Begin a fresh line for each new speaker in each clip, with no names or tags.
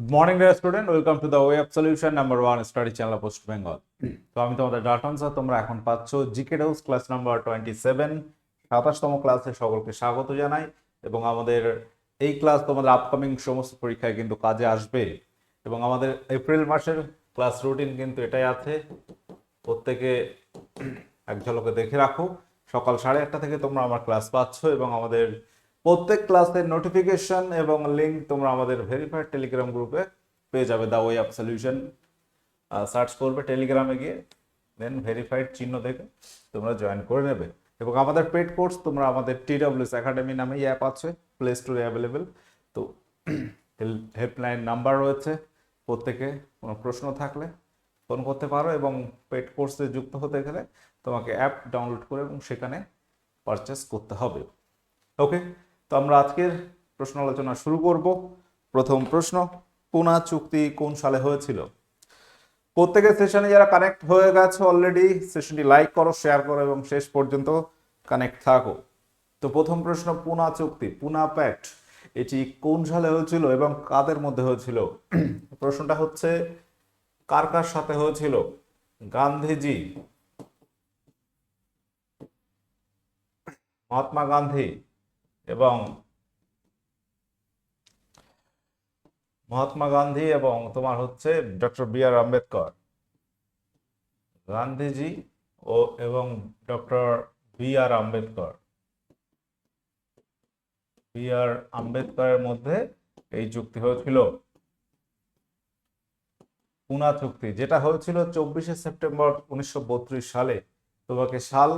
Student. Welcome to the Way of Solution number one study channel of West Bengal. তো আমি তোমাদের ডাটন sir তোমরা এখন পাচ্ছ GK ডাউস class number twenty seven সাতাশতম ক্লাসে সকলকে স্বাগত জানাই এবং আমাদের এই ক্লাস তোমাদের আপকামিং সমস্ত পরীক্ষায় কিন্তু কাজে আসবে এবং আমাদের এপ্রিল মাসের ক্লাস রুটিন কিন্তু এটাই আছে প্রত্যেকে এক ঝলকে দেখে রাখো সকাল সাড়ে আটটা থেকে তোমরা আমার ক্লাস পাচ্ছ এবং আমাদের প্রত্যেক ক্লাসের নোটিফিকেশন এবং লিঙ্ক তোমরা আমাদের ভেরিফাইড টেলিগ্রাম গ্রুপে পেয়ে যাবে the way of solution search করবে টেলিগ্রামে গিয়ে দেন ভেরিফাইড চিহ্ন দেখে তোমরা জয়েন করে নেবে। এবং আমাদের পেড কোর্স তোমরা আমাদের টিডব্লিউএস একাডেমি নামে অ্যাপ আছে প্লে স্টোরে অ্যাভেলেবেল তো হেল্পলাইন নাম্বার রয়েছে, প্রত্যেকে কোনো প্রশ্ন থাকলে ফোন করতে পারো এবং পেড কোর্সে যুক্ত হতে গেলে তোমাকে অ্যাপ ডাউনলোড করে এবং সেখানে পারচেস করতে হবে। ওকে তো আমরা আজকের প্রশ্ন আলোচনা শুরু করব। প্রথম প্রশ্ন, পুনা চুক্তি কোন সালে হয়েছিল? প্রত্যেকের সেশনে যারা কানেক্ট হয়ে গেছে অলরেডি সেশনটি লাইক করো শেয়ার করো এবং শেষ পর্যন্ত কানেক্ট থাকো। তো প্রথম প্রশ্ন, পুনা চুক্তি, পুনা প্যাক্ট এটি কোন সালে হয়েছিল এবং কাদের মধ্যে হয়েছিল? প্রশ্নটা হচ্ছে, কার কার সাথে হয়েছিল? গান্ধীজি, মহাত্মা গান্ধী এবং মহাত্মা গান্ধী এবং তোমার হচ্ছে doctor B R Ambedkar, Gandhiji ও এবং doctor B R Ambedkar. B R আম্বেদকরের মধ্যে এই চুক্তি হয়েছিল, পুনা চুক্তি, যেটা হয়েছিল চব্বিশে সেপ্টেম্বর উনিশশো বত্রিশ সালে। তোমাকে সাল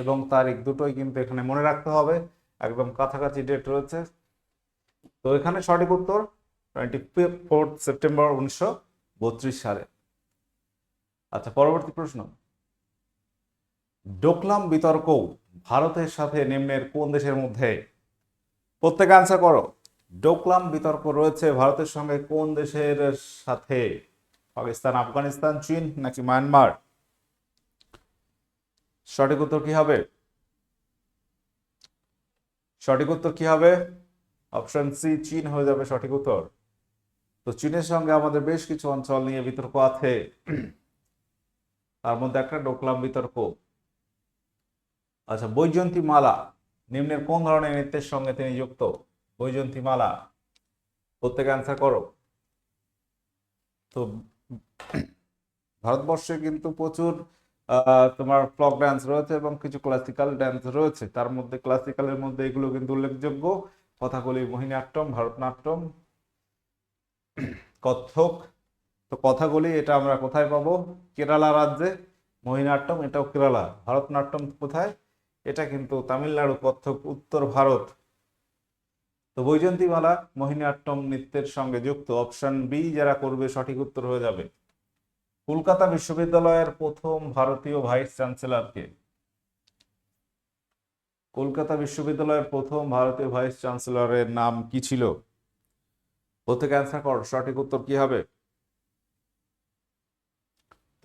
এবং তারিখ দুটোই কিন্তু এখানে মনে রাখতে হবে। একদম কাছাকাছি ডেট রয়েছে। তো এখানে সঠিক উত্তর টোয়েন্টি ফোর্থ সেপ্টেম্বর উনিশশো বত্রিশ সালে। আচ্ছা পরবর্তী প্রশ্ন। ডোকলাম বিতর্ক ভারতের সাথে নিম্নের কোন দেশের মধ্যে? প্রত্যেকে আনসার করো। ডোকলাম বিতর্ক রয়েছে ভারতের সঙ্গে কোন দেশের সাথে? পাকিস্তান, আফগানিস্তান, চীন নাকি মায়ানমার? সঠিক উত্তর কি হবে? সঠিক উত্তর কি হবে? অপশন সি চীন হয়ে যাবে সঠিক উত্তর। তো চীনের সঙ্গে আমাদের বেশ কিছু অঞ্চল নিয়ে বিতর্ক আছে। তার মধ্যে একটা ডোকলাম বিতর্ক। আচ্ছা বৈজয়ন্তী মালা নিম্নের কোন ধরনের নৃত্যের সঙ্গে তিনি যুক্ত? বৈজন্তী মালা প্রত্যেকে অ্যান্সার করো। তো ভারতবর্ষে কিন্তু প্রচুর তোমার ফ্লক ড্যান্স রয়েছে এবং কিছু ক্লাসিক্যাল ড্যান্স রয়েছে। তার মধ্যে ক্লাসিক্যালের মধ্যে এগুলো কিন্তু উল্লেখযোগ্য। কথাগুলি মোহিনীআট্টম ভারতনাট্যম কত্থক তো কথাগুলি এটা আমরা কোথায় পাবো? কেরালা রাজ্যে। মোহিনীআট্টম এটাও কেরালা। ভারতনাট্যম কোথায়? এটা কিন্তু তামিলনাড়ু কত্থক উত্তর ভারত। তো বৈজয়ন্তীমালা মোহিনীআট্টম নৃত্যের সঙ্গে যুক্ত। অপশন বি যারা করবে সঠিক উত্তর হয়ে যাবে। কলকাতা বিশ্ববিদ্যালয়ের প্রথম ভারতীয় ভাইস চ্যান্সেলর কে কলকাতা বিশ্ববিদ্যালয়ের প্রথম ভারতীয় ভাইস চ্যান্সেলরের নাম কি ছিল? প্রত্যেকে অ্যান্সার কর, সঠিক উত্তর কি হবে?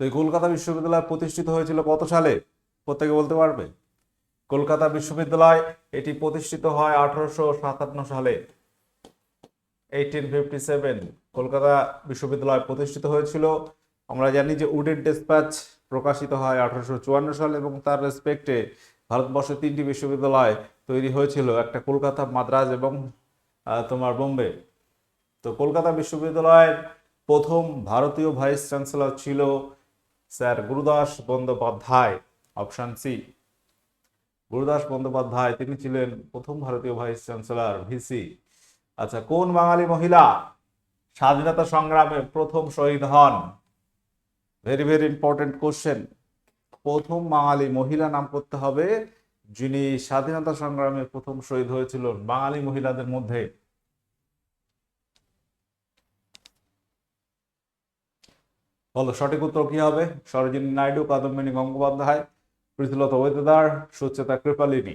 তো এই কলকাতা বিশ্ববিদ্যালয় প্রতিষ্ঠিত হয়েছিল কত সালে? প্রত্যেকে বলতে পারবে? কলকাতা বিশ্ববিদ্যালয় এটি প্রতিষ্ঠিত হয় আঠারোশো সাতান্ন সালে এইটিন ফিফটি সেভেন কলকাতা বিশ্ববিদ্যালয় প্রতিষ্ঠিত হয়েছিল আমরা জানি যে উডের ডেসপ্যাচ প্রকাশিত হয় আঠারোশো চুয়ান্ন সাল এবং তার রেসপেক্টে ভারতবর্ষে তিনটি বিশ্ববিদ্যালয় তৈরি হয়েছিল, একটা কলকাতা, মাদ্রাজ এবং তোমার বোম্বে। তো কলকাতা বিশ্ববিদ্যালয়ের প্রথম ভারতীয় ভাইস চ্যান্সেলর ছিল sir Gurudas Bandyopadhyay, option C. Gurudas Bandyopadhyay, তিনি ছিলেন প্রথম ভারতীয় ভাইস চ্যান্সেলর, ভিসি। আচ্ছা কোন বাঙালি মহিলা স্বাধীনতা সংগ্রামে প্রথম শহীদ হন? ভেরি ভেরি ইম্পর্টেন্ট কোশ্চেন প্রথম বাঙালি মহিলা নাম করতে হবে যিনি স্বাধীনতা সংগ্রামে প্রথম শহীদ হয়েছিল বাঙালি মহিলাদের মধ্যে। বলো, সঠিক উত্তর কি হবে? সরোজিনী নাইডু, কাদম্বিনী গঙ্গোপাধ্যায়, প্রীতিলতা ওয়েদেদার সুচেতা কৃপালিনী।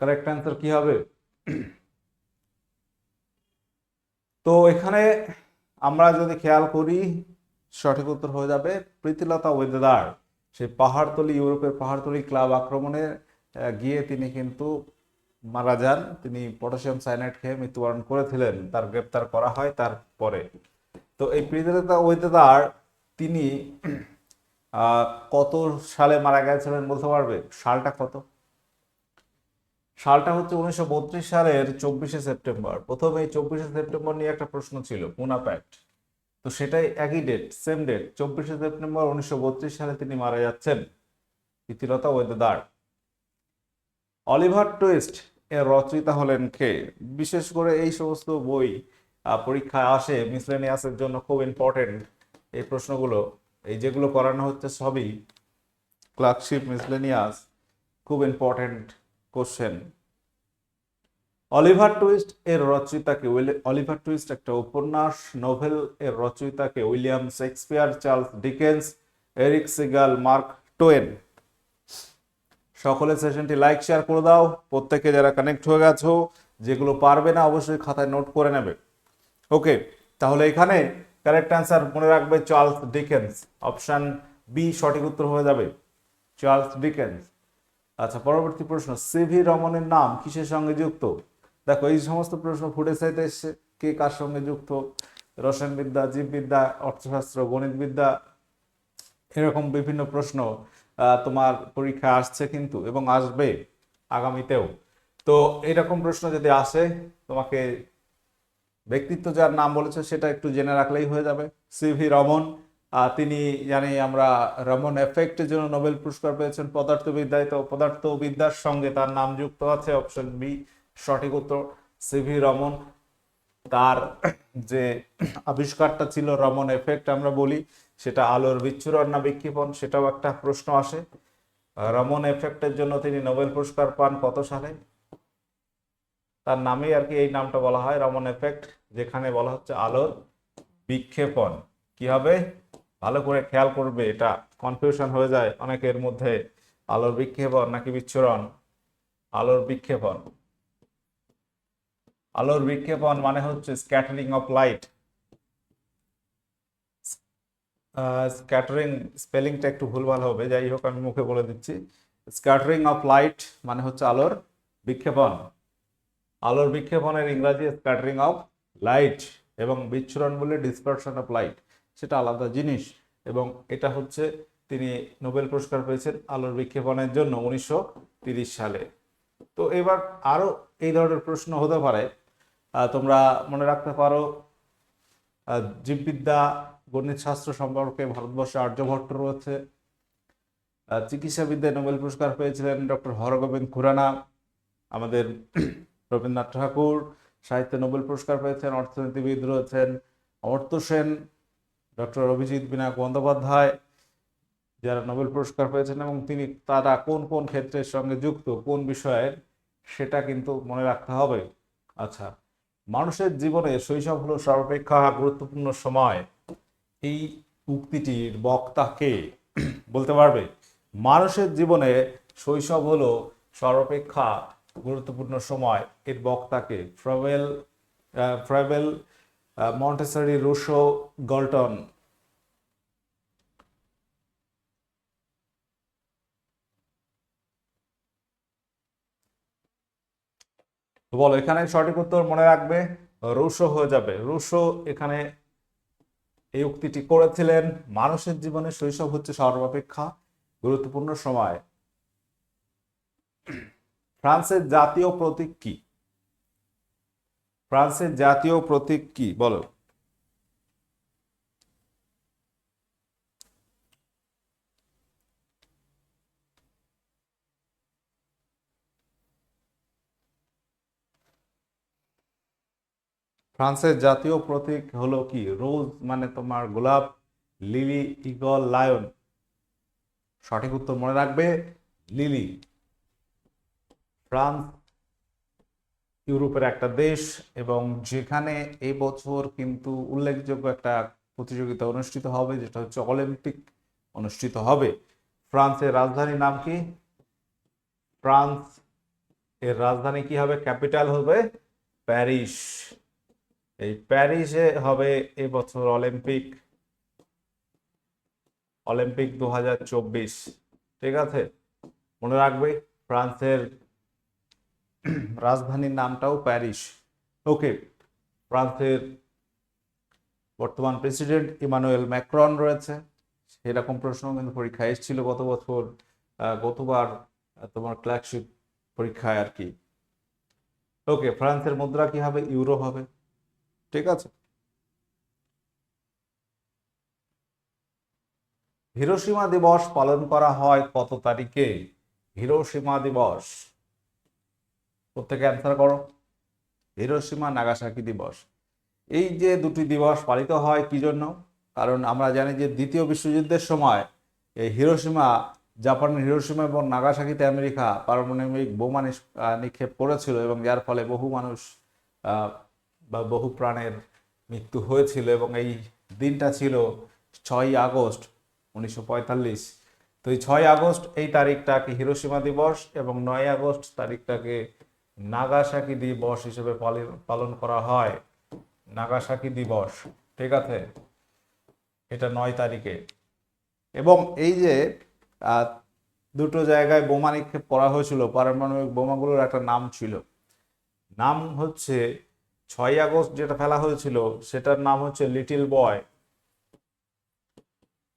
কারেক্ট অ্যান্সার কি হবে? তো এখানে আমরা যদি খেয়াল করি, সঠিক উত্তর হয়ে যাবে প্রীতিলতা ওয়েদেদার সেই পাহাড়তলি, ইউরোপের পাহাড়তলি ক্লাব আক্রমণে গিয়ে তিনি কিন্তু মারা যান। তিনি পটাশিয়াম সাইনাইড খেয়ে মৃত্যুবরণ করেছিলেন। তার গ্রেপ্তার করা হয় তারপরে তো এই প্রীতিলতা ওয়েদার, তিনি কত সালে মারা গেছিলেন বলতে পারবে? সালটা কত? সালটা হচ্ছে উনিশশো বত্রিশ সালের চব্বিশে সেপ্টেম্বর। প্রথমে এই চব্বিশে সেপ্টেম্বর নিয়ে একটা প্রশ্ন ছিল পুনা তো সেটাই একই ডেট সেম ডেট চব্বিশে সেপ্টেম্বর উনিশশো বত্রিশ সালে তিনি মারা যাচ্ছেন প্রীতিলতা ওয়েদার অলিভার টুইস্ট এর রচয়িতা হলেন কে? বিশেষ করে এই সমস্ত বই পরীক্ষায় আসে মিসলেনিয়াসের জন্য খুব ইম্পর্টেন্ট এই প্রশ্নগুলো। এই যেগুলো করানো হচ্ছে সবই ক্লার্কশিপ, মিসলেনিয়াস, খুব ইম্পর্টেন্ট কোশ্চেন। অলিভার টুইস্ট এর রচয়িতাকে অলিভার টুইস্ট একটা উপন্যাস, নোভেল এর রচয়িতাকে William Shakespeare, Charles Dickens, Erich Segal, Mark Twain. সকলে সেশনটি লাইক, শেয়ার করে দাও। প্রত্যেকে যারা কানেক্ট হয়ে গেছো, যেগুলো পারবে না, অবশ্যই খাতায় নোট করে নেবে। ওকে, তাহলে এখানে কারেক্ট অ্যান্সার মনে রাখবে চার্লস ডিকেন্স। অপশন বি সঠিক উত্তর হয়ে যাবে। Charles Dickens. আচ্ছা পরবর্তী প্রশ্ন সিভি রমনের নাম কিসের সঙ্গে যুক্ত? দেখো, এই সমস্ত প্রশ্ন ফুটে সাইতে এসছে। কে কার সঙ্গে যুক্ত? রসায়নবিদ্যা, জীববিদ্যা, অর্থশাস্ত্র, গণিতবিদ্যা, এরকম বিভিন্ন প্রশ্ন তোমার পরীক্ষায় আসছে কিন্তু এবং আসবে আগামীতেও। তো এরকম প্রশ্ন যদি আসে, তোমাকে ব্যক্তিত্ব যার নাম বলেছে সেটা একটু জেনে রাখলেই হয়ে যাবে। সিভি রমন তিনি জানি আমরা রমন এফেক্টের জন্য নোবেল পুরস্কার পেয়েছেন পদার্থবিদ্যায়। তো পদার্থবিদ্যার সঙ্গে তার নাম যুক্ত আছে অপশন বি, সঠিক উত্তর সিভি রমন। তার যে আবিষ্কারটা ছিল রমন এফেক্ট আমরা বলি, সেটা আলোর বিচ্ছুরণ না বিক্ষেপণ, সেটাও একটা প্রশ্ন আসে। রমন এফেক্টের জন্য তিনি নোবেল পুরস্কার পান কত সালে? তার নামেই আর কি এই নামটা বলা হয়, রমন এফেক্ট, যেখানে বলা হচ্ছে আলোর বিক্ষেপণ। কি হবে? ভালো করে খেয়াল করবে, এটা কনফিউশন হয়ে যায়, অনেকের মধ্যে আলোর বিক্ষেপণ নাকি বিচ্ছুরণ? আলোর বিক্ষেপণ। আলোর বিক্ষেপণ মানে হচ্ছে স্ক্যাটারিং অফ লাইট স্ক্যাটারিং স্পেলিংটা একটু ভুলভাল হবে, যাই হোক আমি মুখে বলে দিচ্ছি। স্ক্যাটারিং অফ লাইট মানে হচ্ছে আলোর বিক্ষেপণ। আলোর বিক্ষেপণের ইংরাজি স্ক্যাটারিং অফ লাইট এবং বিচ্ছুরণ বলে ডিসপারশন অফ লাইট সেটা আলাদা জিনিস। এবং এটা হচ্ছে তিনি নোবেল পুরস্কার পেয়েছেন আলোর বিক্ষেপণের জন্য উনিশশো সালে। তো এবার আরও এই ধরনের প্রশ্ন হতে পারে। তোমরা মনে রাখতে পারো জীববিদ্যা গণিত শাস্ত্র সম্পর্কে ভারতবর্ষে আর্যভট্ট রয়েছে। চিকিৎসাবিদ্যায় নোবেল পুরস্কার পেয়েছিলেন ডক্টর হরগোবিন্দ খুরানা, আমাদের রবীন্দ্রনাথ ঠাকুর। সাহিত্যে নোবেল পুরস্কার পেয়েছেন অর্থনীতিবিদ রয়েছেন অমর্ত্য সেন। ডক্টর অভিজিৎ বিনায়ক বন্দ্যোপাধ্যায়, যারা নোবেল পুরস্কার পেয়েছেন এবং তিনি তারা কোন কোন ক্ষেত্রের সঙ্গে যুক্ত, কোন বিষয়ের সেটা কিন্তু মনে রাখতে হবে। আচ্ছা মানুষের জীবনে শৈশব হলো সর্বাপেক্ষা গুরুত্বপূর্ণ সময়। এই উক্তিটির বক্তাকে বলতে পারবে? মানুষের জীবনে শৈশব হলো সর্বাপেক্ষা গুরুত্বপূর্ণ সময়। এর বক্তাকে ফ্রাভেল ফ্রাভেল মন্টেসারি রুশো গল্টন বলো, এখানে সঠিক উত্তর মনে রাখবে, রুশো হয়ে যাবে। রুশো এখানে এই উক্তিটি করেছিলেন, মানুষের জীবনে শৈশব হচ্ছে সর্বাপেক্ষা গুরুত্বপূর্ণ সময়। ফ্রান্সের জাতীয় প্রতীক কি? ফ্রান্সের জাতীয় প্রতীক কি? বলো। ফ্রান্সের জাতীয় প্রতীক হলো কি? রোজ মানে তোমার গোলাপ, লিলি ইগল লায়ন। সঠিক উত্তর মনে রাখবে, লিলি। ফ্রান্স ইউরোপের একটা দেশ এবং যেখানে এই বছর কিন্তু উল্লেখযোগ্য একটা প্রতিযোগিতা অনুষ্ঠিত হবে, যেটা হচ্ছে অলিম্পিক অনুষ্ঠিত হবে। ফ্রান্সের রাজধানীর নাম কি? ফ্রান্স এর রাজধানী কি হবে? ক্যাপিটাল হবে প্যারিস। এই প্যারিসে হবে এবছর অলিম্পিক। অলিম্পিক দু হাজার চব্বিশ। ঠিক আছে? মনে রাখবে, ফ্রান্সের রাজধানীর নামটাও প্যারিস ওকে, ফ্রান্সের বর্তমান প্রেসিডেন্ট ইমানুয়েল ম্যাক্রন রয়েছে। সেরকম প্রশ্ন কিন্তু পরীক্ষায় এসেছিল গত বছর গতবার তোমার ক্লার্কশিপ পরীক্ষায় আর কি। ওকে, ফ্রান্সের মুদ্রা কি হবে? ইউরো হবে। ঠিক আছে। হিরোশিমা দিবস পালন করা হয় কত তারিখে? হিরোশিমা দিবস। প্রত্যেকে অ্যান্সার করো। হিরোশিমা নাগাসাকি দিবস। এই যে দুটি দিবস পালিত হয় কি জন্য? কারণ আমরা জানি যে দ্বিতীয় বিশ্বযুদ্ধের সময় এই হিরোশিমা, জাপানের হিরোশিমা এবং নাগাসাকিতে আমেরিকা পারমাণবিক বোমা নিক্ষেপ করেছিল এবং যার ফলে বহু মানুষ বা বহু প্রাণের মৃত্যু হয়েছিল এবং এই দিনটা ছিল ছয়ই আগস্ট উনিশশো পঁয়তাল্লিশ। তো এই ছয় আগস্ট এই তারিখটাকে হিরোশিমা দিবস এবং নয় আগস্ট তারিখটাকে নাগাসাকি দিবস হিসেবে পালি- পালন করা হয়। নাগাসাকি দিবস, ঠিক আছে? এটা নয় তারিখে। এবং এই যে দুটো জায়গায় বোমা নিক্ষেপ করা হয়েছিল, পারমাণবিক বোমাগুলোর একটা নাম ছিল। নাম হচ্ছে ছয় আগস্ট যেটা ফেলা হয়েছিল, সেটার নাম হচ্ছে লিটিল বয়।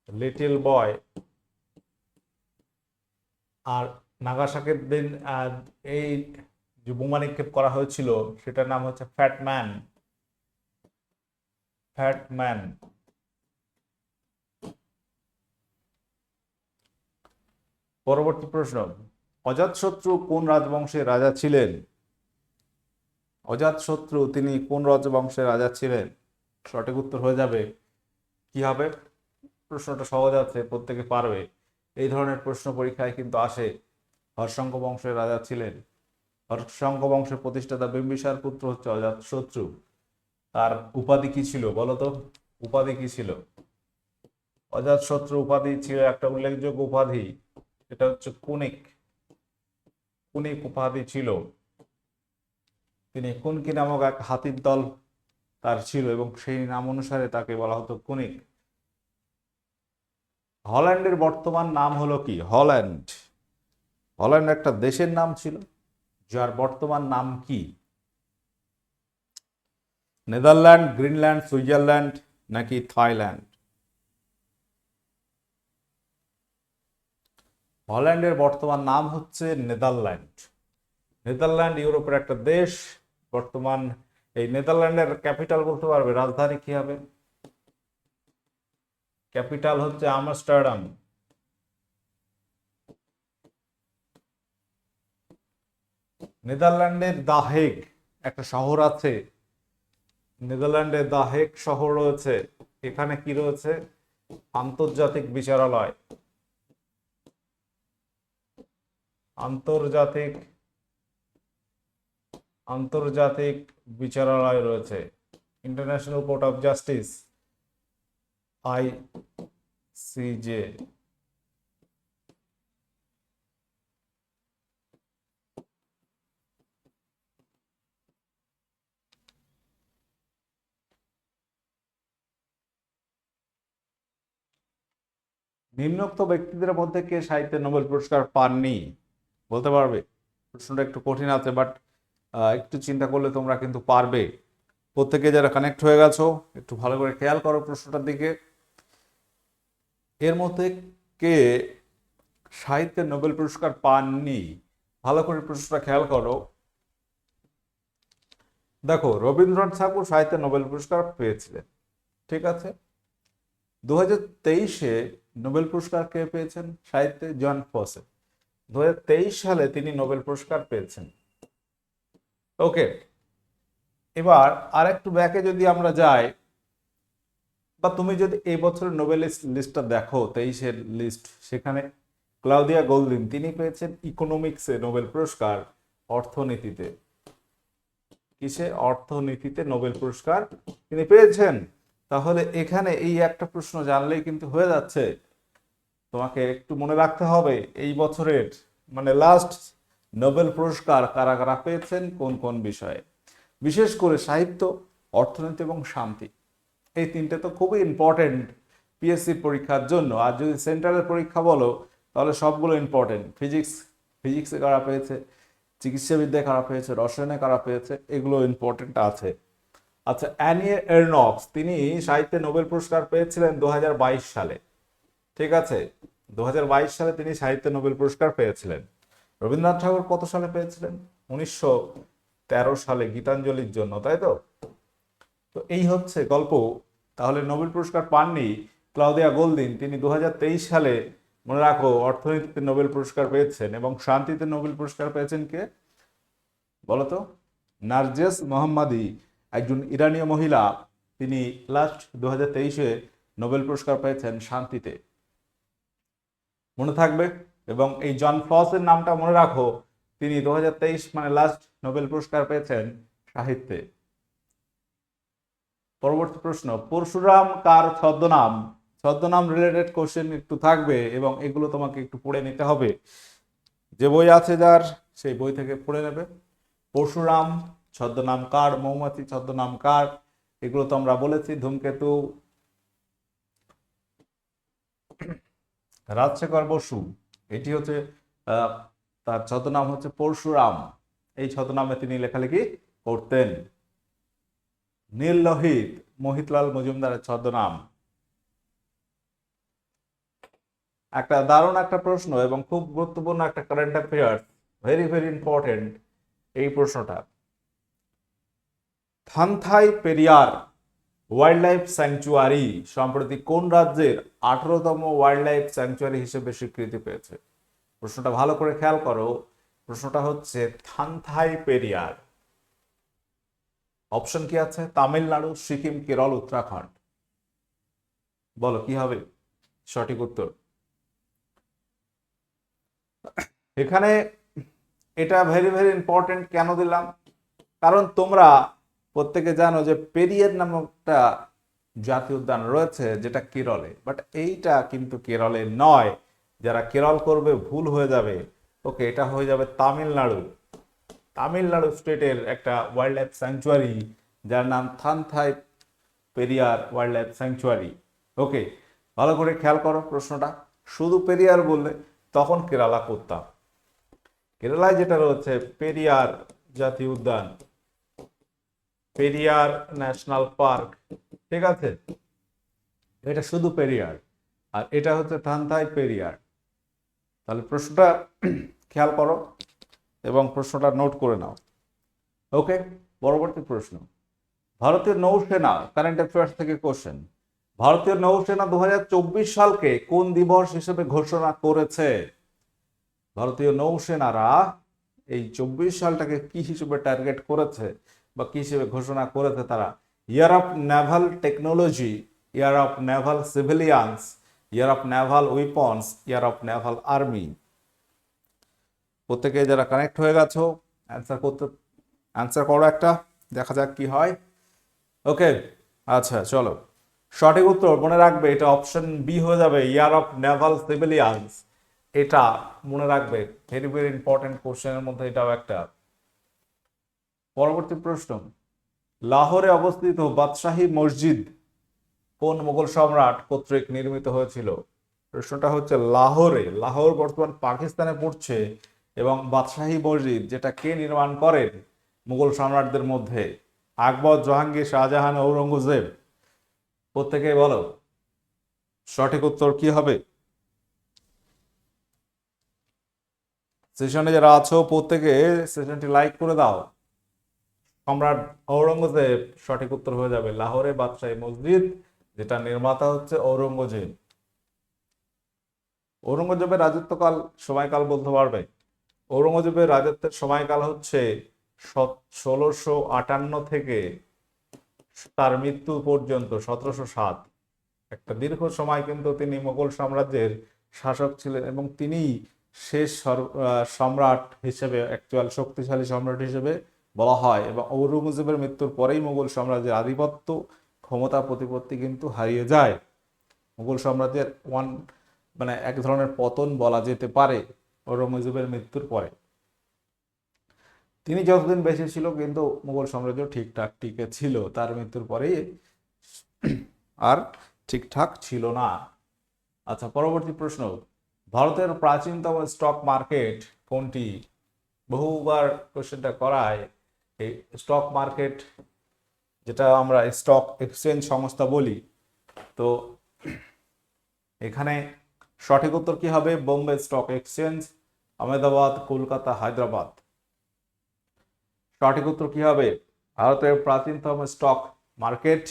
Little boy. আর নাগাসাকির দিন এই যে বোমা নিক্ষেপ করা হয়েছিল, সেটার নাম হচ্ছে ফ্যাটম্যান ফ্যাটম্যান পরবর্তী প্রশ্ন অজাতশত্রু কোন রাজবংশের রাজা ছিলেন? অজাতশত্রু তিনি কোন রাজবংশের রাজা ছিলেন? সঠিক উত্তর হয়ে যাবে। কি হবে? প্রশ্নটা সহজ আছে, প্রত্যেকে পারবে। এই ধরনের প্রশ্ন পরীক্ষায় কিন্তু আসে। হর্ষঙ্ক বংশের রাজা ছিলেন। হর্ষঙ্ক বংশের প্রতিষ্ঠাতা বিম্বিসার পুত্র হচ্ছে অজাতশত্রু তার উপাধি কি ছিল বলতো উপাধি কি ছিল? অজাতশত্রু উপাধি ছিল একটা উল্লেখযোগ্য উপাধি এটা হচ্ছে কুনিক। কুনিক উপাধি ছিল। তিনি কুনকি নামক এক হাতির দল তার ছিল এবং সেই নাম অনুসারে তাকে বলা হতো কুনিক। হল্যান্ডের বর্তমান নাম হলো কি? হল্যান্ড। হল্যান্ড একটা দেশের নাম ছিল। যার বর্তমান নাম কি? নেদারল্যান্ড, গ্রিনল্যান্ড, সুইজারল্যান্ড নাকি থাইল্যান্ড? হল্যান্ডের বর্তমান নাম হচ্ছে নেদারল্যান্ড। নেদারল্যান্ড ইউরোপের একটা দেশ। বর্তমান এই নেদারল্যান্ডের ক্যাপিটাল বলতে পারবে রাজধানী কি হবে? ক্যাপিটাল হচ্ছে আমস্টারডাম। নেদারল্যান্ডের দাহেগ একটা শহর আছে। নেদারল্যান্ডে দাহেগ শহর রয়েছে। এখানে কি রয়েছে? আন্তর্জাতিক বিচারালয়। আন্তর্জাতিক আন্তর্জাতিক বিচারালয় রয়েছে। International Court of Justice, I নিম্নোক্ত ব্যক্তিদের মধ্যে কে সাহিত্যে নোবেল পুরস্কার পাননি? বলতে পারবে? প্রশ্নটা একটু কঠিন আছে বাট একটু চিন্তা করলে তোমরা কিন্তু পারবে। প্রত্যেকে যারা কানেক্ট হয়ে গেছো, একটু ভালো করে খেয়াল করো প্রশ্নটার দিকে। এর মধ্যে কে সাহিত্যে নোবেল পুরস্কার পাননি? ভালো করে প্রশ্নটা খেয়াল করো। দেখো, রবীন্দ্রনাথ ঠাকুর সাহিত্যে নোবেল পুরস্কার পেয়েছিলেন, ঠিক আছে? দু হাজার তেইশে নোবেল পুরস্কার কে পেয়েছেন? সাহিত্যে জন ফসে। দু হাজার তেইশ সালে তিনি নোবেল পুরস্কার পেয়েছেন। ওকে, এবার আর একটু ব্যাকে যদি আমরা যাই, বা তুমি যদি এই বছরের নোবেল লিস্টটা দেখো, তেইশের লিস্ট, সেখানে ক্লাউদিয়া গোল্ডিন, তিনি পেয়েছেন ইকোনমিক্সে নোবেল পুরস্কার অর্থনীতিতে। কিসে? অর্থনীতিতে নোবেল পুরস্কার তিনি পেয়েছেন। তাহলে এখানে এই একটা প্রশ্ন জানলেই কিন্তু হয়ে যাচ্ছে তোমাকে একটু মনে রাখতে হবে, এই বছরের মানে লাস্ট নোবেল পুরস্কার কারা কারা পেয়েছেন, কোন কোন বিষয়ে? বিশেষ করে সাহিত্য, অর্থনীতি এবং শান্তি। এই তিনটে তো খুবই ইম্পর্টেন্ট পিএসসি পরীক্ষার জন্য। আর যদি সেন্ট্রালের পরীক্ষা বলো, তাহলে সবগুলো ইম্পর্টেন্ট ফিজিক্স ফিজিক্সে কারা পেয়েছে? চিকিৎসাবিদ্যায় খারাপ হয়েছে রসায়নে খারাপ হয়েছে এগুলো ইম্পর্টেন্ট আছে। আচ্ছা অ্যানিয়ে এরনক্স তিনি সাহিত্যে নোবেল পুরস্কার পেয়েছিলেন দু হাজার বাইশ সালে। ঠিক আছে দু হাজার বাইশ সালে তিনি সাহিত্যে নোবেল পুরস্কার পেয়েছিলেন। রবীন্দ্রনাথ ঠাকুর কত সালে পেয়েছিলেন? উনিশশো তেরো সালে গীতাঞ্জলির জন্য, তাই তো? তো এই হচ্ছে গল্প। তাহলে নোবেল পুরস্কার পাননি ক্লাউদিয়া গোলদিন। তিনি দু হাজার তেইশ সালে মনে রাখো অর্থনীতিতে নোবেল পুরস্কার পেয়েছেন এবং শান্তিতে নোবেল পুরস্কার পেয়েছেন কে? বলতো নার্জেস মোহাম্মদি, একজন ইরানীয় মহিলা। তিনি লাস্ট দু হাজার তেইশে নোবেল পুরস্কার পেয়েছেন শান্তিতে। মনে থাকবে এবং এই জন ফ্লসের নামটা মনে রাখো, তিনি দু হাজার তেইশ মানে লাস্ট নোবেল পুরস্কার পেয়েছেন সাহিত্যে। পরবর্তী প্রশ্ন, পরশুরাম কার ছদ্মনাম? ছদ্মনাম রিলেটেড কোশ্চেন একটু থাকবে এবং এগুলো তোমাকে একটু পড়ে নিতে হবে। যে বই আছে যার, সেই বই থেকে পড়ে নেবে। পরশুরাম, ছদ্মনাম কার? মৌমাছি, ছদ্মনাম কার? এগুলো তো আমরা বলেছি, ধূমকেতু। রাজশেখর বসু, এটি হচ্ছে তার ছদ্মনাম হচ্ছে পরশুরাম। এই ছদ্মনামে তিনি লেখালেখি করতেন। নীল লোহিত মোহিতলাল মজুমদারের ছদ্মনাম। একটা দারুণ একটা প্রশ্ন এবং খুব গুরুত্বপূর্ণ একটা current affairs very very important এই প্রশ্নটা। Thanthai Periyar wild life sanctuary সম্প্রতি কোন রাজ্যের আঠারোতম ওয়াইল্ড লাইফ স্যাংচুয়ারি হিসেবে স্বীকৃতি পেয়েছে? প্রশ্নটা ভালো করে খেয়াল করো। প্রশ্নটা হচ্ছে থানথাই পেরিয়ার। অপশন কি আছে? তামিলনাড়ু, সিকিম, কেরল, উত্তরাখণ্ড। বলো, কি হবে? সঠিক উত্তর। এখানে এটা ভেরি ভেরি ইম্পর্টেন্ট কেন দিলাম? কারণ তোমরা প্রত্যেকে জানো যে পেরিয়ার নামকটা জাতীয় উদ্যান রয়েছে যেটা কেরলে। বাট এইটা কিন্তু কেরলে নয়। যারা কেরল করবে, ভুল হয়ে যাবে। ওকে এটা হয়ে যাবে তামিলনাড়ু। তামিলনাড়ু স্টেটের একটা ওয়াইল্ড লাইফ স্যাংচুয়ারি যার নাম Thanthai Periyar wild life sanctuary okay ভালো করে খেয়াল করো প্রশ্নটা। শুধু পেরিয়ার বললে, তখন কেরালা করতাম। কেরালায় যেটা রয়েছে, পেরিয়ার জাতীয় উদ্যান। পেরিয়ার ন্যাশনাল পার্ক, ঠিক আছে? এটা শুধু পেরিয়ার, আর এটা হচ্ছে থানথাই পেরিয়ার। তাহলে প্রশ্নটা খেয়াল করো এবং প্রশ্নটা নোট করে নাও। ওকে, পরবর্তী প্রশ্ন। ভারতীয় নৌসেনা, কারেন্ট অ্যাফেয়ার্স থেকে কোশ্চেন ভারতীয় নৌসেনা দু হাজার চব্বিশ সালকে কোন দিবস হিসেবে ঘোষণা করেছে? ভারতীয় নৌসেনারা এই চব্বিশ সালটাকে কি হিসেবে টার্গেট করেছে? বা কি হিসেবে ঘোষণা করেছে তারা? Year of naval technology year of naval civilians year of naval weapons year of naval army প্রত্যেকে যারা কানেক্ট হয়ে গেছো অ্যান্সার করতে অ্যান্সার করো একটা, দেখা যাক কি হয়। ওকে আচ্ছা চলো। সঠিক উত্তর মনে রাখবে, এটা অপশন বি হয়ে যাবে ইয়ার অফ নেভাল সিভিলিয়ান্স এটা মনে রাখবে ভেরি ভেরি ইম্পর্টেন্ট কোশ্চেনের মধ্যে এটাও একটা। পরবর্তী প্রশ্ন, লাহোরে অবস্থিত বাদশাহী মসজিদ কোন মুঘল সম্রাট কর্তৃক নির্মিত হয়েছিল? প্রশ্নটা হচ্ছে লাহোরে। লাহোর বর্তমান পাকিস্তানে পড়ছে এবং বাদশাহী মসজিদ যেটা কে নির্মাণ করেন মুঘল সম্রাটদের মধ্যে? আকবর, জাহাঙ্গীর, শাহজাহান, ঔরঙ্গজেব। প্রত্যেকে বলো, সঠিক উত্তর কি হবে? সেশনে যারা আছো, প্রত্যেকে সেশনটি লাইক করে দাও। সম্রাট ঔরঙ্গজেব সঠিক উত্তর হয়ে যাবে লাহোরে বাদশাহী মসজিদ, যেটা নির্মাতা হচ্ছে ঔরঙ্গজেব। ঔরঙ্গজেবের রাজত্বকাল সময়কাল বলতে পারবে? ঔরঙ্গজেবের রাজত্বের সময়কাল হচ্ছে ষোলোশো আটান্ন থেকে তার মৃত্যু পর্যন্ত সতেরোশো সাত। একটা দীর্ঘ সময় কিন্তু তিনি মোগল সাম্রাজ্যের শাসক ছিলেন এবং তিনি শেষ সম্রাট হিসেবে অ্যাকচুয়াল শক্তিশালী সম্রাট হিসেবে বলা হয় এবং ঔরঙ্গজেবের মৃত্যুর পরেই মোগল সাম্রাজ্যের আধিপত্য, ক্ষমতা, প্রতিপত্তি কিন্তু হারিয়ে যায়। মুঘল সাম্রাজ্যের ওয়ান মানে এক ধরনের পতন বলা যেতে পারে ঔরঙ্গজেবের মৃত্যুর পরে। তিনি যতদিন বেঁচে ছিল কিন্তু মুঘল সাম্রাজ্য ঠিকঠাক টিকে ছিল, তার মৃত্যুর পরেই আর ঠিকঠাক ছিল না। আচ্ছা পরবর্তী প্রশ্ন। ভারতের প্রাচীনতম স্টক মার্কেট কোনটি? বহুবার কোশ্চেনটা করায়। এই স্টক মার্কেট যেটা আমরা স্টক এক্সচেঞ্জ সংস্থা বলি, তো এখানে সঠিক উত্তর কি হবে? Bombay stock exchange Ahmedabad, Kolkata, Hyderabad. সঠিক উত্তর কি হবে? ভারতের প্রাচীনতম স্টক মার্কেট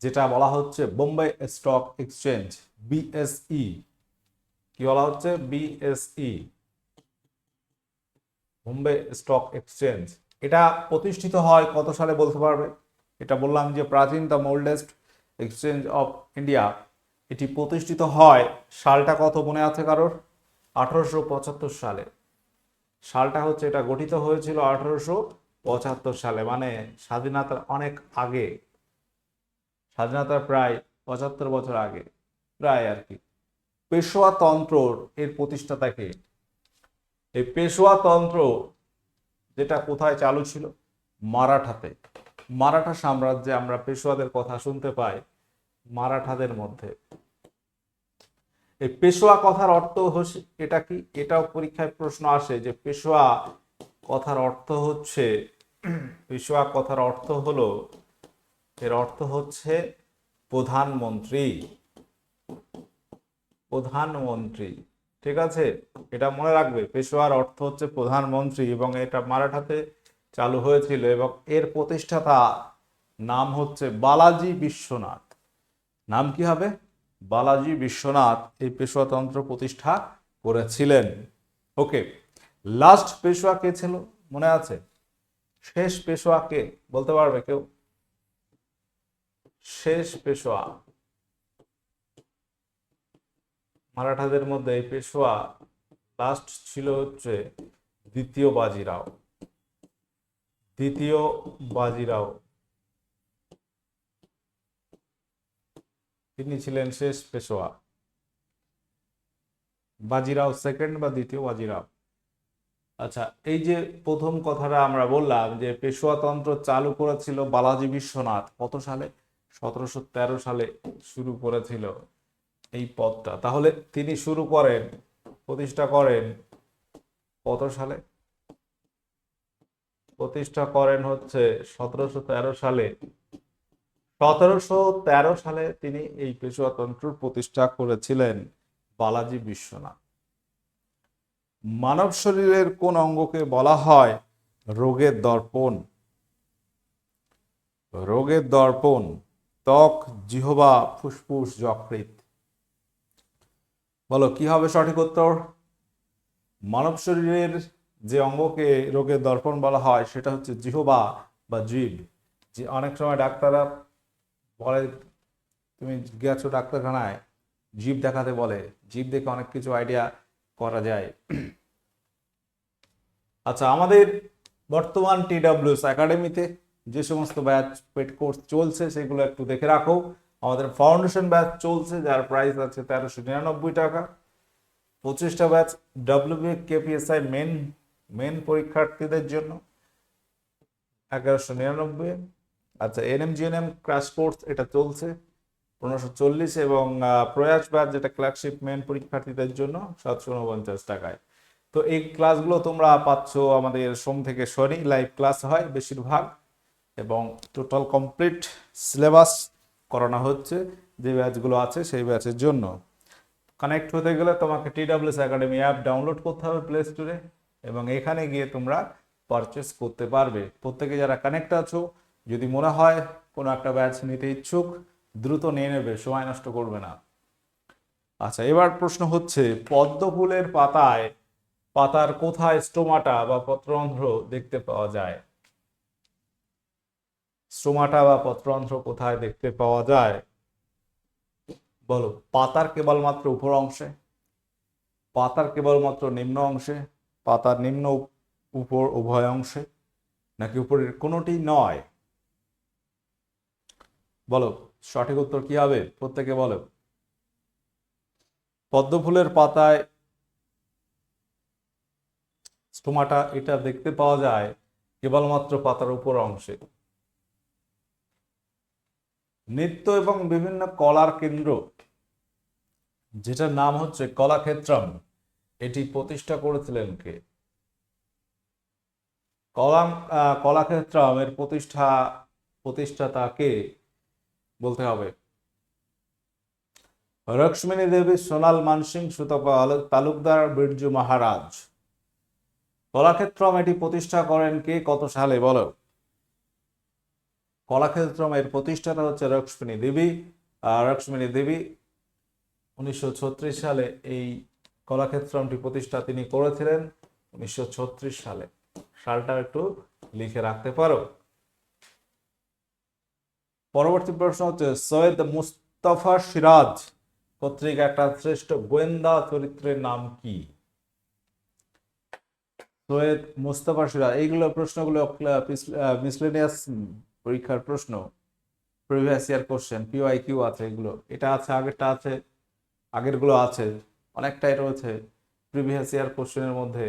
যেটা বলা হচ্ছে বোম্বে স্টক এক্সচেঞ্জ বিএসই কি বলা হচ্ছে? BSE Bombay stock exchange. এটা প্রতিষ্ঠিত হয় কত সালে বলতে পারবে? এটা বললাম যে প্রাচীনতম ওল্ডেস্ট এক্সচেঞ্জ অফ ইন্ডিয়া। এটি প্রতিষ্ঠিত হয় সালটা কত মনে আছে কারোর? আঠারোশো পঁচাত্তর সালে। সালটা হচ্ছে এটা গঠিত হয়েছিল আঠারোশো পঁচাত্তর সালে মানে স্বাধীনতার অনেক আগে। স্বাধীনতার প্রায় পঁচাত্তর বছর আগে, প্রায় আর কি। পেশোয়া তন্ত্র এর প্রতিষ্ঠাতাকে এই পেশোয়া তন্ত্র যেটা কোথায় চালু ছিল? মারাঠাতে। মারাঠা সাম্রাজ্যে আমরা পেশোয়াদের কথা শুনতে পাই মারাঠাদের মধ্যে। এই পেশোয়া কথার অর্থ এটা কি? এটাও পরীক্ষায় প্রশ্ন আসে যে পেশোয়া কথার অর্থ হচ্ছে, পেশোয়া কথার অর্থ হলো, এর অর্থ হচ্ছে প্রধানমন্ত্রী। প্রধানমন্ত্রী। ঠিক আছে? এটা মনে রাখবে, পেশোয়ার অর্থ হচ্ছে প্রধানমন্ত্রী এবং এটা মারাঠাতে চালু হয়েছিল এবং এর প্রতিষ্ঠাতা নাম হচ্ছে বালাজি বিশ্বনাথ। নাম কি হবে? বালাজি বিশ্বনাথ এই পেশোয়াতন্ত্র প্রতিষ্ঠা করেছিলেন। ওকে, লাস্ট পেশোয়া কে ছিল? মনে আছে? শেষ পেশোয়া কে? বলতে পারবে কেউ? শেষ পেশোয়া। মারাঠাদের মধ্যে পেশোয়া লাস্ট ছিল হচ্ছে দ্বিতীয় বাজিরাও। দ্বিতীয় বাজিরাও। তিনি ছিলেন শেষ পেশোয়া। বাজিরাও সেকেন্ড বা দ্বিতীয় বাজিরাও। আচ্ছা এই যে প্রথম কথাটা আমরা বললাম যে পেশোয়াতন্ত্র চালু করেছিল বালাজি বিশ্বনাথ কত সালে? সতেরোশো তেরো সালে শুরু করেছিল। এই পদটা। তাহলে তিনি শুরু করেন, প্রতিষ্ঠা করেন কত সালে? প্রতিষ্ঠা করেন হচ্ছে সতেরোশো তেরো সালে। সতেরোশো তেরো সালে তিনি এই পেশোয়াতন্ত্র প্রতিষ্ঠা করেছিলেন বালাজি বিশ্বনাথ। মানব শরীরের কোন অঙ্গকে বলা হয় রোগের দর্পণ? রোগের দর্পণ, ত্বক, জিহবা, ফুসফুস যকৃত বলো, কি হবে সঠিক উত্তর? মানব শরীরের যে অঙ্গকে রোগের দর্পণ বলা হয়, সেটা হচ্ছে জিহবা বা জীব যে অনেক সময় ডাক্তাররা বলে, তুমি গেছো ডাক্তারখানায়। জীব দেখাতে বলে। জীব দেখে অনেক কিছু আইডিয়া করা যায়। আচ্ছা আমাদের বর্তমান টিডাব্লিউএস একাডেমিতে যে সমস্ত ব্যাচ পেড কোর্স চলছে, সেগুলো একটু দেখে রাখো। আমাদের ফাউন্ডেশন ব্যাচ চলছে, যার প্রাইস আছে তেরোশো নিরানব্বই টাকা। পঁচিশটা batch WB KPSI main main পরীক্ষার্থীদের জন্য এগারোশো নিরানব্বই। আচ্ছা এনএম জিএনএম ক্রাশ কোর্স এটা চলছে পনেরোশো চল্লিশ এবং প্রয়াস ব্যাচ যেটা ক্লার্কশিপ মেন পরীক্ষার্থীদের জন্য সাতশো উনপঞ্চাশ টাকায়। তো এই ক্লাসগুলো তোমরা পাচ্ছ আমাদের সোম থেকে শনি লাইভ ক্লাস হয় বেশিরভাগ এবং টোটাল কমপ্লিট সিলেবাস করানো হচ্ছে, যে ব্যাচগুলো আছে সেই ব্যাচের জন্য। কানেক্ট হতে গেলে তোমাকে টিডাব্লিউএস একাডেমি অ্যাপ ডাউনলোড করতে হবে প্লে স্টোরে এবং এখানে গিয়ে তোমরা পারচেস করতে পারবে। প্রত্যেকে যারা কানেক্ট আছো, যদি মনে হয় কোনো একটা ব্যাচ নিতে ইচ্ছুক, দ্রুত নিয়ে নেবে, সময় নষ্ট করবে না। আচ্ছা এবার প্রশ্ন হচ্ছে, পদ্ম ফুলের পাতায়, পাতার কোথায় স্টোমাটা বা পত্রন্ধ্র দেখতে পাওয়া যায়? স্টোমাটা বা পত্রন্ধ্র কোথায় দেখতে পাওয়া যায়? বলো, পাতার কেবলমাত্র উপর অংশে, পাতার কেবলমাত্র নিম্ন অংশে, পাতার নিম্ন উপর উভয় অংশে, নাকি উপরের কোনোটি নয়? বলো, সঠিক উত্তর কি হবে? প্রত্যেকে বলো। পদ্ম ফুলের পাতায় স্টোমাটা এটা দেখতে পাওয়া যায়, কেবলমাত্র পাতার উপর অংশে। নৃত্য এবং বিভিন্ন কলার কেন্দ্র যেটার নাম হচ্ছে কলাক্ষেত্রম এটি প্রতিষ্ঠা করেছিলেন কে? আহ, কলাক্ষেত্রম এর প্রতিষ্ঠা প্রতিষ্ঠাতাকে বলতে হবে? রক্ষ্মিনী দেবী সোনাল মানসিং সুতপা তালুকদার বীরজু মহারাজ। কলাক্ষেত্রম এটি প্রতিষ্ঠা করেন কে? কত সালে? বলো। কলাক্ষেত্রম এর প্রতিষ্ঠাতা হচ্ছে রক্ষ্মিনী দেবী। আর রক্ষ্মিনী দেবী উনিশশো ছত্রিশ সালে এই কলাক্ষেত্রমটি প্রতিষ্ঠা তিনি করেছিলেন। উনিশশো ছত্রিশ সালে। সালটা একটু লিখে রাখতে পারো। পরবর্তী প্রশ্ন হচ্ছে, সৈয়দ মুস্তফা সিরাজ কর্তৃক একটা শ্রেষ্ঠ গোয়েন্দা চরিত্রের নাম কি? সৈয়দ মুস্তফা সিরাজ। এইগুলো প্রশ্নগুলো মিসলেনিয়াস পরীক্ষার প্রশ্ন previous year question PY Q আছে এগুলো, এটা আছে, আগেরটা আছে, আগেরগুলো আছে, অনেকটাই রয়েছে। প্রিভিয়াস ইয়ার কোশ্চেনের মধ্যে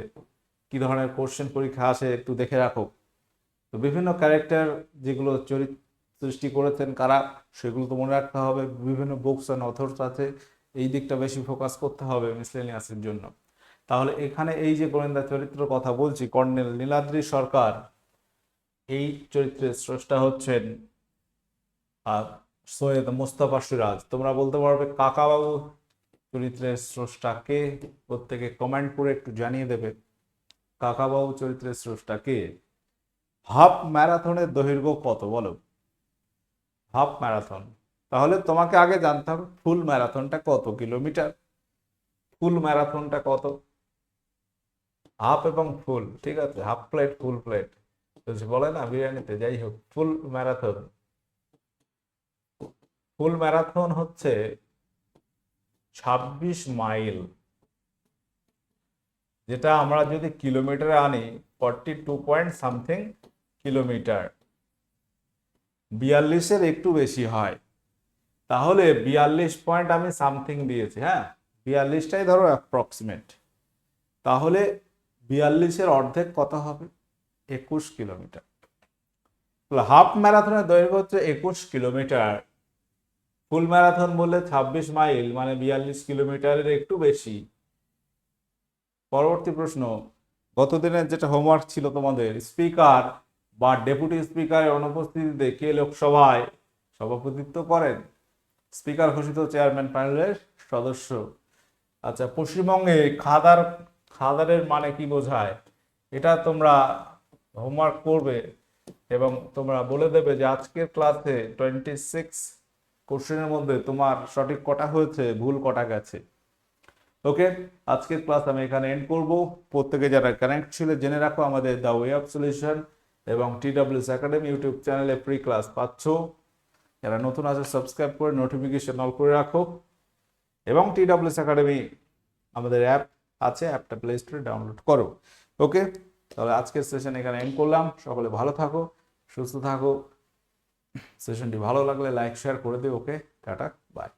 কি ধরনের কোশ্চেন পরীক্ষা আসে একটু দেখে রাখো। তো বিভিন্ন ক্যারেক্টার যেগুলো চরিত্র সৃষ্টি করেছেন কারা, সেগুলো তো মনে রাখতে হবে। বিভিন্ন বুকস অ্যান্ড অথর্স আছে, এই দিকটা বেশি ফোকাস করতে হবে মিসলেনিয়াসের জন্য। তাহলে এখানে এই যে গোয়েন্দা চরিত্র কথা বলছি, কর্নেল নীলাদ্রি সরকার এই চরিত্রের স্রষ্টা হচ্ছেন সৈয়দ মোস্তফা সিরাজ। তোমরা বলতে পারবে কাকাবাবু চরিত্রের স্রষ্টা কে? প্রত্যেকে কমেন্ট করে একটু জানিয়ে দেবে। কাকাবাবু চরিত্রের স্রষ্টা কে? হাফ ম্যারাথনের দৈর্ঘ্য কত বলো? Half marathon. তাহলে তোমাকে আগে জানতে হবে, ফুল ম্যারাথনটা কত কিলোমিটার? ফুল ম্যারাথনটা কত? হাফ এবং ফুল, ঠিক আছে? Half plate, full plate. বলে, না বিরিয়ানিতে যাই হোক, ফুল ম্যারাথন। ফুল ম্যারাথন হচ্ছে ছাব্বিশ মাইল, যেটা আমরা যদি কিলোমিটারে আনি forty two point something kilometre. বিয়াল্লিশের একটু বেশি হয়। তাহলে বিয়াল্লিশ পয়েন্ট আমি সামথিং দিয়েছি হ্যাঁ? বিয়াল্লিশটাই ধরো অ্যাপ্রক্সিমেট তাহলে বিয়াল্লিশের অর্ধেক কত হবে? একুশ কিলোমিটার। হাফ ম্যারাথনের দৈর্ঘ্য হচ্ছে একুশ কিলোমিটার। ফুল ম্যারাথন বললে ছাব্বিশ মাইল মানে বিয়াল্লিশ কিলোমিটারের একটু বেশি। পরবর্তী প্রশ্ন, গতদিনের যেটা হোমওয়ার্ক ছিল তোমাদের, স্পিকার বা ডেপুটি স্পিকারের অনুপস্থিতিতে কে লোকসভায় সভাপতিত্ব করেন? স্পিকার ঘোষিত চেয়ারম্যান প্যানেলের সদস্য। আচ্ছা পশ্চিমবঙ্গে খাদার, খাদারের মানে কি বোঝায়? এটা তোমরা হোমওয়ার্ক করবে এবং তোমরা বলে দেবে যে আজকের ক্লাসে টোয়েন্টি সিক্স কোশ্চেনের মধ্যে তোমার সঠিক কটা হয়েছে, ভুল কটা গেছে। ওকে আজকের ক্লাস আমি এখানে এন্ড করব। প্রত্যেকে যারা কানেক্ট ছিল, জেনে রাখো আমাদের দ্য ওয়ে অফ সলিউশন এবং টিডাব্লিউএস একাডেমি ইউটিউব চ্যানেলে ফ্রি ক্লাস পাচ্ছ। যারা নতুন আছে সাবস্ক্রাইব করে নোটিফিকেশন অল করে রাখো। এবং টি টিডাব্লিউএস একাডেমি আমাদের অ্যাপ আছে অ্যাপটা প্লে স্টোরে ডাউনলোড করো। ওকে তাহলে আজকের সেশন এখানে এন্ড করলাম। সকলে ভালো থাকো, সুস্থ থাকো। সেশনটি ভালো লাগলে লাইক শেয়ার করে দিও ওকে টাটা বাই